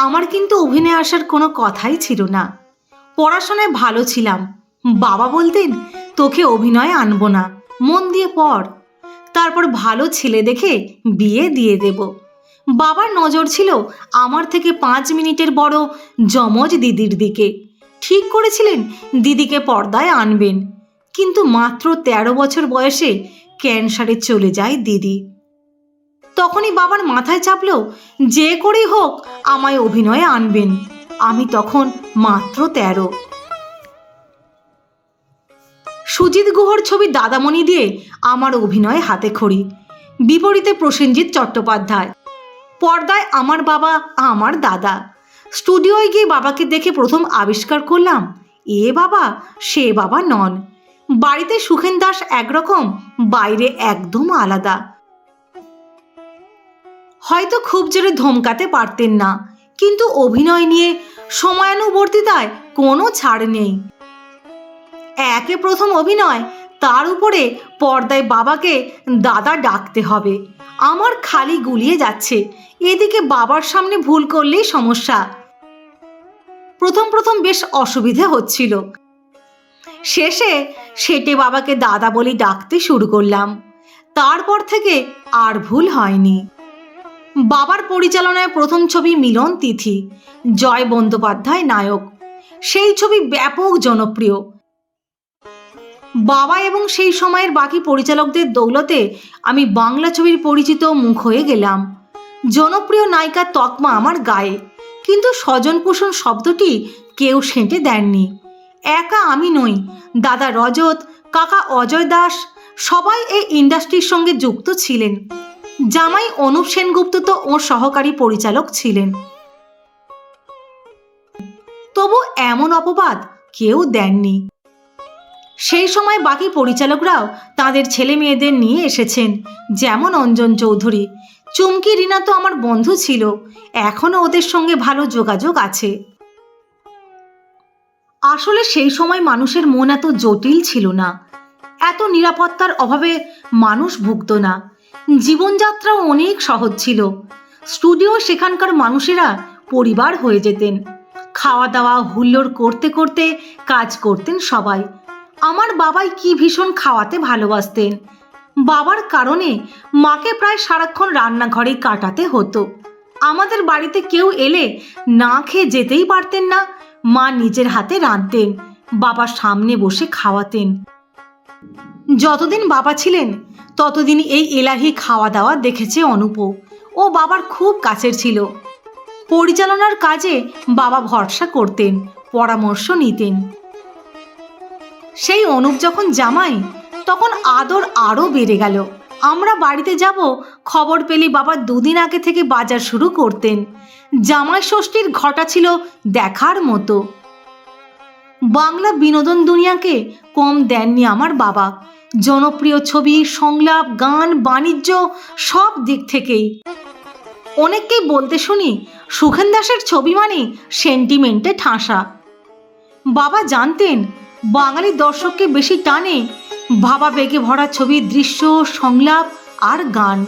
আমার কিন্তু অভিনয়ে আসার কোনো কথাই ছিল না। পড়াশোনায় ভালো ছিলাম। বাবা বলতেন, তোকে অভিনয়ে আনব না। মন দিয়ে পড়। তারপর ভালো ছেলে দেখে বিয়ে দিয়ে দেব। বাবার নজর ছিল আমার থেকে পাঁচ মিনিটের বড় যমজ দিদির দিকে। ঠিক করেছিলেন দিদিকে পর্দায় আনবেন। কিন্তু মাত্র তেরো বছর বয়সে ক্যান্সারে চলে যায় দিদি। তখনই বাবার মাথায় চাপলো, যে করেই হোক, আমায় অভিনয়ে আনবেন। আমি তখন মাত্র তেরো। সুজিত গুহর ছবি দাদামণি দিয়ে আমার অভিনয় হাতে খড়ি। বিপরীতে প্রসেনজিৎ চট্টোপাধ্যায়। পর্দায় আমার বাবা, আমার দাদা। স্টুডিওয় গিয়ে বাবাকে দেখে প্রথম আবিষ্কার করলাম, এ বাবা, সে বাবা নন। বাড়িতে সুখেন দাস একরকম, বাইরে একদম আলাদা। হয়তো খুব জোরে ধমকাতে পারতেন না। কিন্তু অভিনয় নিয়ে সময়ানুবর্তিতায় কোনো ছাড় নেই। একে প্রথম অভিনয়, তার উপরে পর্দায় বাবাকে দাদা ডাকতে হবে। আমার খালি গুলিয়ে যাচ্ছে। এদিকে বাবার সামনে ভুল করলেই সমস্যা। প্রথম প্রথম বেশ অসুবিধে হচ্ছিল। শেষে সেটে বাবাকে দাদা বলি ডাকতে শুরু করলাম। তারপর থেকে আর ভুল হয়নি। বাবার পরিচালনায় প্রথম ছবি মিলন তিথি। জয় বন্দ্যোপাধ্যায় নায়ক। সেই ছবি ব্যাপক জনপ্রিয়। বাবা এবং সেই সময়ের বাকি পরিচালকদের দৌলতে আমি বাংলা ছবির পরিচিত মুখ হয়ে গেলাম। জনপ্রিয় নায়িকার তকমা আমার গায়ে। কিন্তু স্বজন পোষণ শব্দটি কেউ সেঁটে দেননি। একা আমি নই। দাদা রজত, কাকা অজয় দাস সবাই এই ইন্ডাস্ট্রির সঙ্গে যুক্ত ছিলেন। জামাই অনুপ সেনগুপ্ত তো ওর সহকারী পরিচালক ছিলেন। তবু এমন অপবাদ কেউ দেননি। সেই সময় বাকি পরিচালকরাও তাদের ছেলে মেয়েদের নিয়ে এসেছেন, যেমন অঞ্জন চৌধুরী। চুমকি রিনা তো আমার বন্ধু ছিল এখনও ওদের সঙ্গে ভালো যোগাযোগ আছে। আসলে সেই সময় মানুষের মন এত জটিল ছিল না। এত নিরাপত্তার অভাবে মানুষ ভুগত না। জীবনযাত্রাও অনেক সহজ ছিল। স্টুডিও সেখানকার মানুষেরা পরিবার হয়ে যেতেন। খাওয়া দাওয়া হুল্লোড় করতে করতে কাজ করতেন সবাই। আমার বাবাই কি ভীষণ খাওয়াতে ভালোবাসতেন। বাবার কারণে মাকে প্রায় সারাক্ষণ রান্নাঘরেই কাটাতে হতো। আমাদের বাড়িতে কেউ এলে না খেয়ে যেতেই পারতেন না। মা নিজের হাতে রাঁধতেন, বাবার সামনে বসে খাওয়াতেন। যতদিন বাবা ছিলেন, ততদিন এই এলাহি খাওয়া দাওয়া দেখেছে অনুপ ও বাবার খুব কাছের ছিল। পরিচালনার কাজে বাবা ভরসা করতেন, পরামর্শ নিতেন। সেই অনুপ যখন জামাই, তখন আদর আরও বেড়ে গেল। আমরা বাড়িতে যাব, খবর পেলি বাবা দুদিন আগে থেকে বাজার শুরু করতেন। জামাই ষষ্ঠীর ঘটা ছিল দেখার মতো। বাংলা বিনোদন দুনিয়াকে কম দেননি আমার বাবা। জনপ্রিয় ছবি, সংলাপ, গান, বাণিজ্য সব দিক থেকেই। অনেককেই বলতে শুনি, সুখেন দাসের ছবি মানে সেন্টিমেন্টে ঠাসা। বাবা জানতেন, বাঙালি দর্শককে বেশি টানে ভাবা বেগে ভরা ছবির দৃশ্য, সংলাপ আর গান।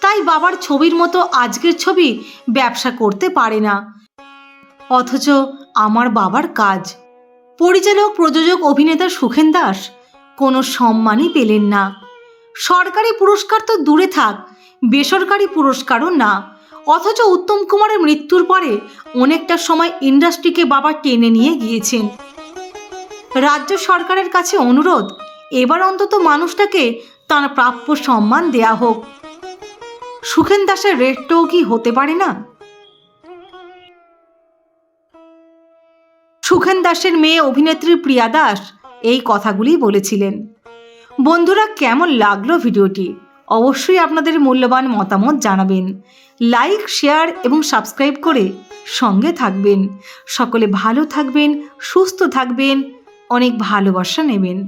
তাই বাবার ছবির মতো আজকের ছবি ব্যবসা করতে পারে না। অথচ আমার বাবার কাজ। পরিচালক, প্রযোজক, অভিনেতা সুখেন দাস। কোনো সম্মানই পেলেন না। সরকারি পুরস্কার তো দূরে থাক, বেসরকারি পুরস্কারও না। অথচ উত্তম কুমারের মৃত্যুর পরে অনেকটা সময় ইন্ডাস্ট্রিকে বাবা টেনে নিয়ে গিয়েছেন। রাজ্য সরকারের কাছে অনুরোধ, এবার অন্তত মানুষটাকে তার প্রাপ্য সম্মান দেয়া হোক। সুখেন দাসের রেটটাও কি হতে পারে না? সুখেন দাসের মেয়ে অভিনেত্রী প্রিয়া দাস এই কথাগুলি বলেছিলেন। বন্ধুরা, কেমন লাগল ভিডিওটি? অবশ্যই আপনাদের মূল্যবান মতামত জানাবেন। লাইক, শেয়ার এবং সাবস্ক্রাইব করে সঙ্গে থাকবেন। সকলে ভালো থাকবেন, সুস্থ থাকবেন, অনেক ভালোবাসা নেবেন।